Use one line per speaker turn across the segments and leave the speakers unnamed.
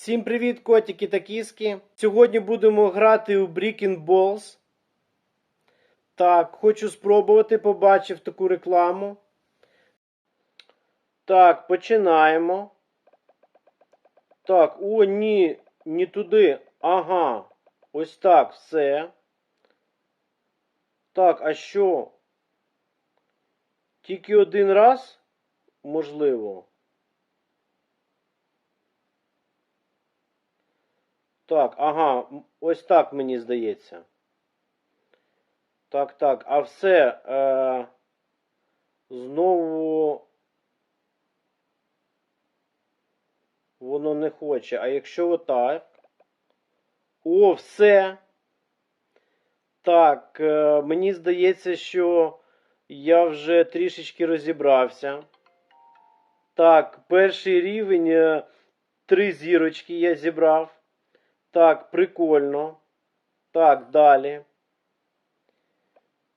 Всім привіт, котики та кіски. Сьогодні будемо грати у Breaking Balls. Так, хочу спробувати, побачив таку рекламу. Так, починаємо. Так, о, ні, не туди. Ага. Ось так, все. Так, а що? Тільки один раз? Можливо. Так, ага, ось так мені здається. Так, так, а все. Е, знову воно не хоче. А якщо отак. О, все. Так, е, мені здається, що я вже трішечки розібрався. Так, перший рівень, е, три зірочки я зібрав. Так, прикольно. Так, далі.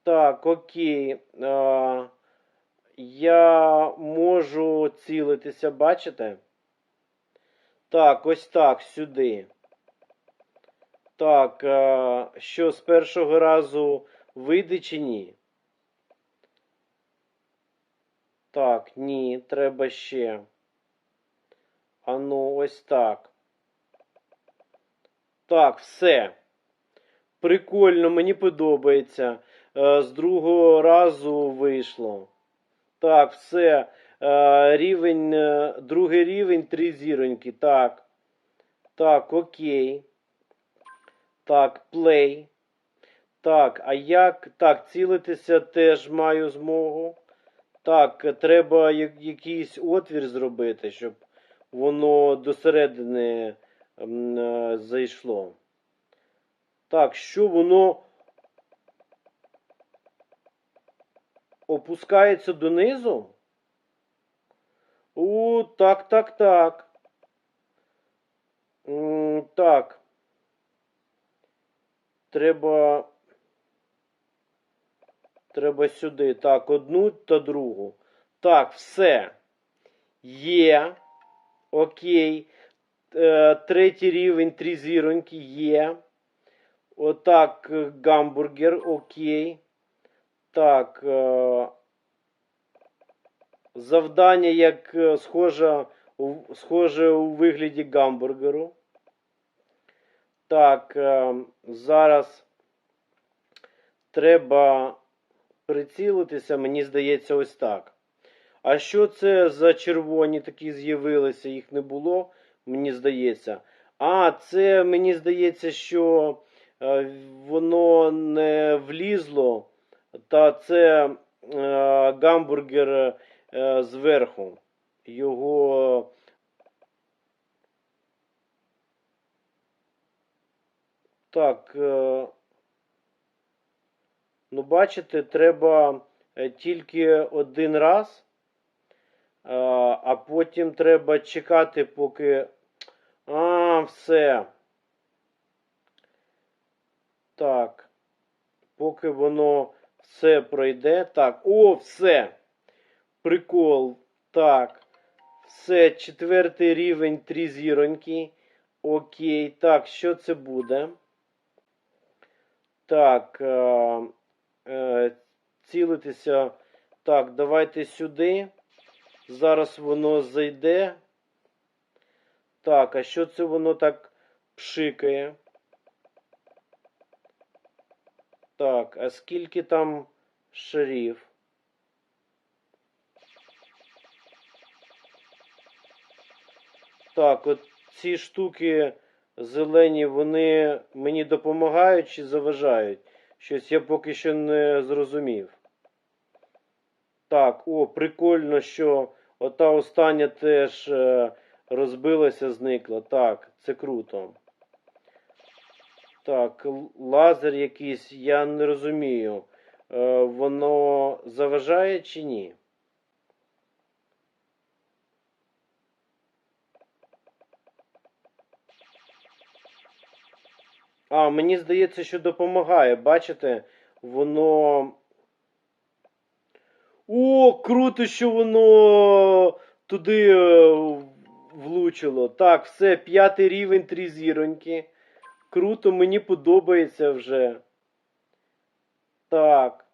Так, окей. А, я можу цілитися, бачите? Так, ось так, сюди. Так, а, що з першого разу вийде чи ні? Так, ні, треба ще. А ну, ось так. Так, все. Прикольно, мені подобається. Е, З другого разу вийшло. Так, все. Е, Рівень, е, другий рівень, три зіроньки. Так. Так, окей. Так, плей. Так, а як? Так, цілитися теж маю змогу. Так, треба якийсь отвір зробити, щоб воно до середини м, е, зайшло. Так, що воно опускається донизу? У, так, так, так. Так. Треба. Треба сюди. Так, одну та другу. Так, все. Є. Окей. Е, Третій рівень, три зіроньки є. Отак, е, гамбургер, окей. Так. е, Завдання як схоже, схоже у вигляді гамбургеру. Так, зараз треба прицілитися, мені здається, ось так. А що це за червоні такі з'явилися? Їх не було, мені здається. А, це мені здається, що е, воно не влізло, та це е, гамбургер е, зверху. Його. Так. Ну, бачите, треба тільки один раз. А, а потім треба чекати, поки. А, все. Так. Поки воно все пройде. Так. О, все. Прикол. Так. Все, четвертий рівень, три зіроньки. Окей. Так, що це буде? Так. Е, е, цілитися. Так, давайте сюди. Зараз воно зайде. Так, а що це воно так пшикає? Так, а скільки там шарів? Так, от ці штуки зелені, вони мені допомагають чи заважають? Щось я поки що не зрозумів. Так, о, прикольно, що ота остання теж е, розбилася, зникла. Так, це круто. Так, лазер якийсь, я не розумію. Е, воно заважає чи ні? А, мені здається, що допомагає. Бачите, воно. О, круто, що воно туди е, влучило. Так, все, п'ятий рівень, три зіроньки. Круто, мені подобається вже. Так.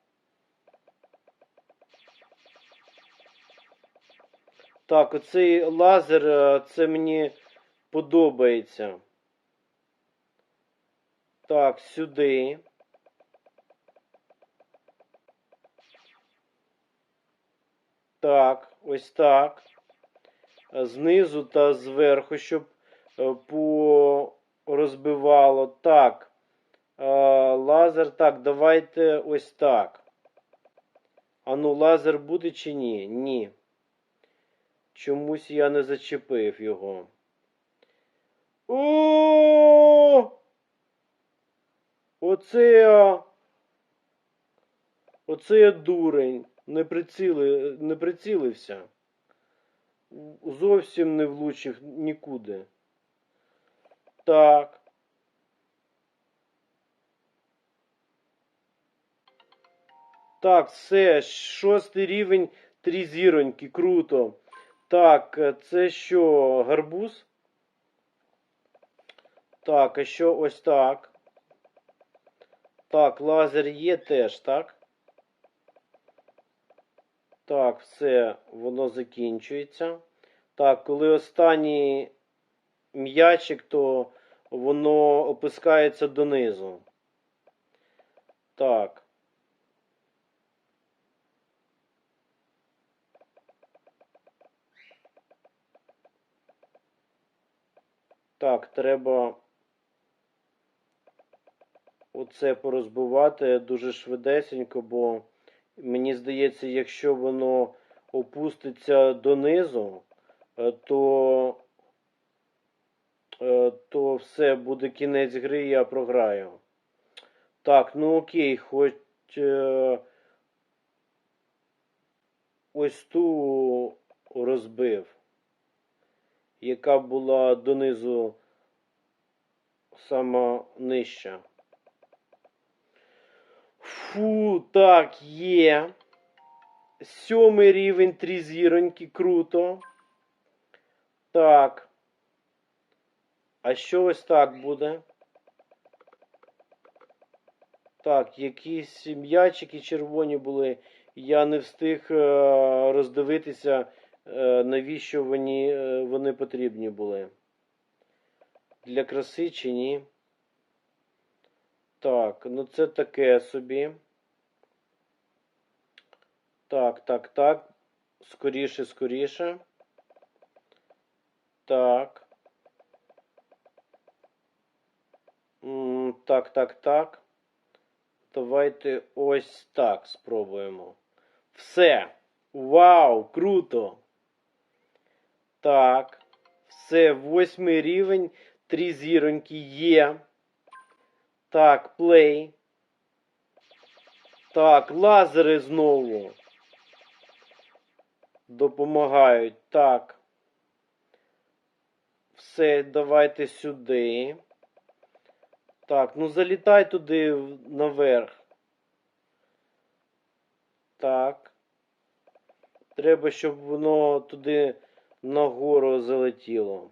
Так, оцей лазер, е, це мені подобається. Так, сюди. Так, ось так. Знизу та зверху, щоб е, по розбивало. Так. Е, Лазер, так, давайте ось так. А ну, лазер буде чи ні? Ні. Чомусь я не зачепив його. О! Оце я. Оце я дурень. Не, приціли... не прицілився. Зовсім не влучив нікуди. Так. Так, все, шостий рівень, три зіроньки, круто. Так, це що, гарбуз? Так, а що ось так. Так, лазер є теж, так? Так, все, воно закінчується. Так, коли останній м'ячик, то воно опускається донизу. Так. Так, треба оце порозбивати дуже швидесенько, бо мені здається, якщо воно опуститься донизу, е, то, е, то все буде кінець гри, я програю. Так, ну окей, хоч е, ось ту розбив, яка була донизу сама нижча. Фу, так, є. Сьомий рівень, три зіроньки, круто. Так. А що ось так буде? Так, якісь м'ячики червоні були. Я не встиг е, роздивитися, е, навіщо вони, е, вони потрібні були. Для краси чи ні? Так, ну це таке собі. Так, так, так. Скоріше, скоріше. Так. М, Так, так, так. Давайте ось так спробуємо. Все. Вау, круто. Так. Все, восьмий рівень. Три зіроньки є. Так, плей. Так, лазери знову. Допомагають. Так. Все, давайте сюди. Так, ну залітай туди наверх. Так. Треба, щоб воно туди нагору залетіло.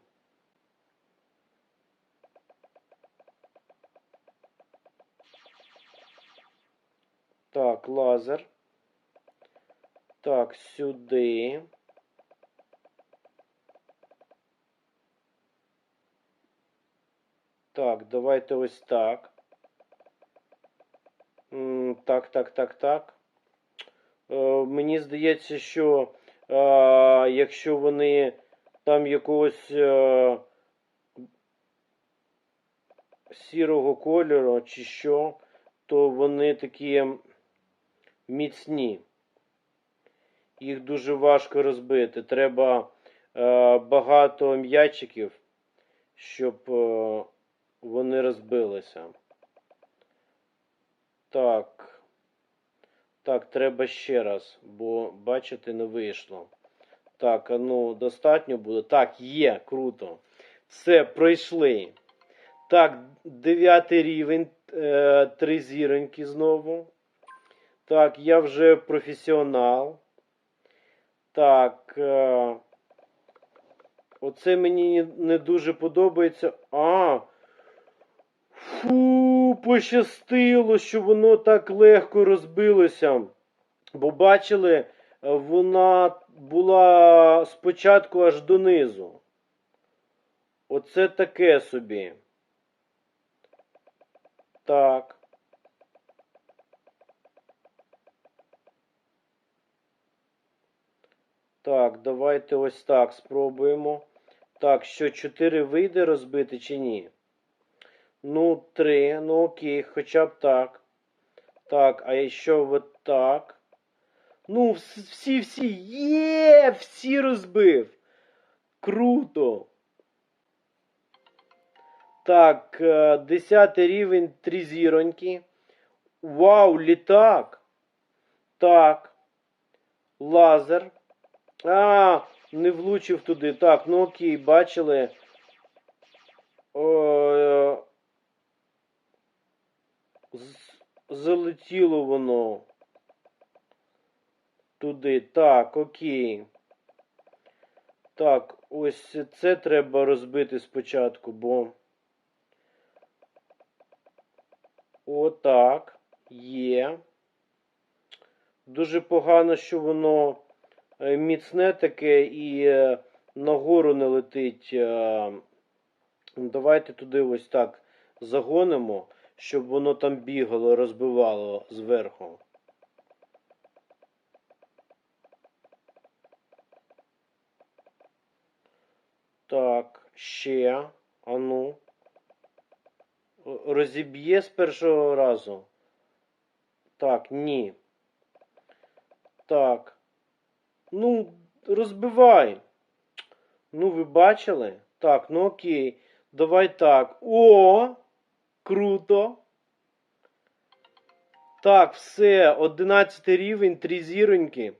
Так, лазер. Так, сюди. Так, давайте ось так. Так, так, так, так. Е, Мені здається, що е, якщо вони там якогось е, сірого кольору чи що, то вони такі міцні. Їх дуже важко розбити. Треба е, багато м'ячиків, щоб е, вони розбилися. Так. Так, треба ще раз, бо бачите, не вийшло. Так, ну, достатньо буде. Так, є, круто. Все, пройшли. Так, дев'ятий рівень, е, три зіроньки знову. Так, я вже професіонал. Так. Е, Оце мені не дуже подобається. А. Фу, пощастило, що воно так легко розбилося. Бо бачили, е, вона була спочатку аж донизу. Оце таке собі. Так. Так, давайте ось так спробуємо. Так, що 4 вийде розбити чи ні? Ну, 3, ну окей, хоча б так. Так, а що от так? Ну, всі, всі, є, всі розбив. Круто. Так, 10 рівень, 3 зіроньки. Вау, літак. Так. Лазер. А, не влучив туди. Так, ну окей, бачили. О, з- залетіло воно. Туди. Так, окей. Так, ось це треба розбити спочатку, бо. Отак. Є. Дуже погано, що воно е, міцне таке і е, нагору не летить. е. Давайте туди ось так загонимо, щоб воно там бігало, розбивало зверху. Так, ще. Ану. Розіб'є з першого разу. Так, ні. Так. Ну, розбивай. Ну, ви бачили? Так, ну окей. Давай так. О! Круто. Так, все, 11 рівень, 3 зіроньки.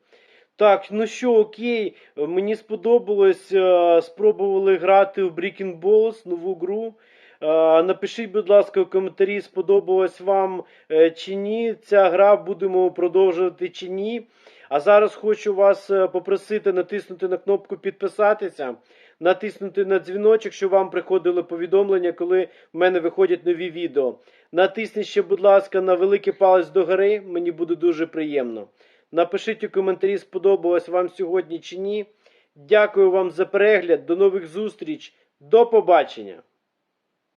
Так, ну що, окей, мені сподобалось, е, спробували грати в Breaking Balls, нову гру. Е, Напишіть, будь ласка, в коментарі, сподобалась вам е, чи ні. Ця гра будемо продовжувати чи ні. А зараз хочу вас е, попросити натиснути на кнопку підписатися, натиснути на дзвіночок, щоб вам приходили повідомлення, коли в мене виходять нові відео. Натисніть ще, будь ласка, на великий палець догори, мені буде дуже приємно. Напишіть у коментарі, сподобалось вам сьогодні чи ні. Дякую вам за перегляд. До нових зустріч. До побачення!